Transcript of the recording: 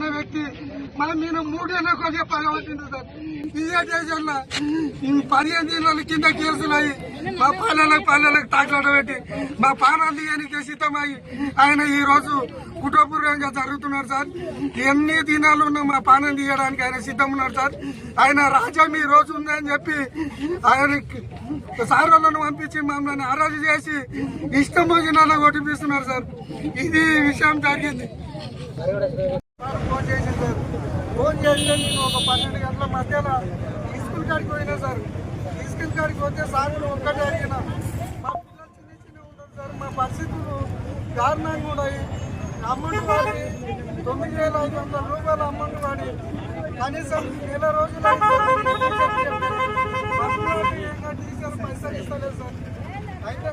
వ్యక్తి మళ్ళీ మీరు మూడేళ్ళ కొద్దిగా పగవచ్చింది సార్. ఇదే దేశంలో పదిహేను జిల్లాలు కింద కేసులు అయ్యి మా పల్లెలకు పల్లెలకు తాకలాడబెట్టి మా పానాలు అని కేసితమై ఆయన ఈ రోజు కుటుంబపూర్వకంగా జరుగుతున్నారు సార్. ఎన్ని దినాలు ఉన్నా మా పానం తీయడానికి ఆయన సిద్ధం ఉన్నారు సార్. ఆయన రాజ్యం ఈ రోజు ఉందని చెప్పి ఆయన సారోళ్ళను పంపించి మమ్మల్ని అరెస్ట్ చేసి ఇష్టం వచ్చిన కొట్టిపిస్తున్నారు సార్. ఇది విషయం జరిగింది. సార్ ఫోన్ చేసింది సార్ ఫోన్ చేస్తే నేను ఒక పన్నెండు గంటల మధ్యలో ఈ స్కూల్ కాడికి పోయినా సార్. ఈ స్కూల్ కాడికి పోతే సార్ ఒక్కటే అడిగిన మా పిల్లలు చిన్న చిన్న ఉంటారు సార్ మా పరిస్థితులు దారుణంగా ఉన్నాయి. అమౌంట్ తొమ్మిది వేల ఐదు వందల రూపాయలు అమౌంట్ కనీసం నెల రోజులు టీచర్ పైసలు ఇస్తలేదు సార్. అయితే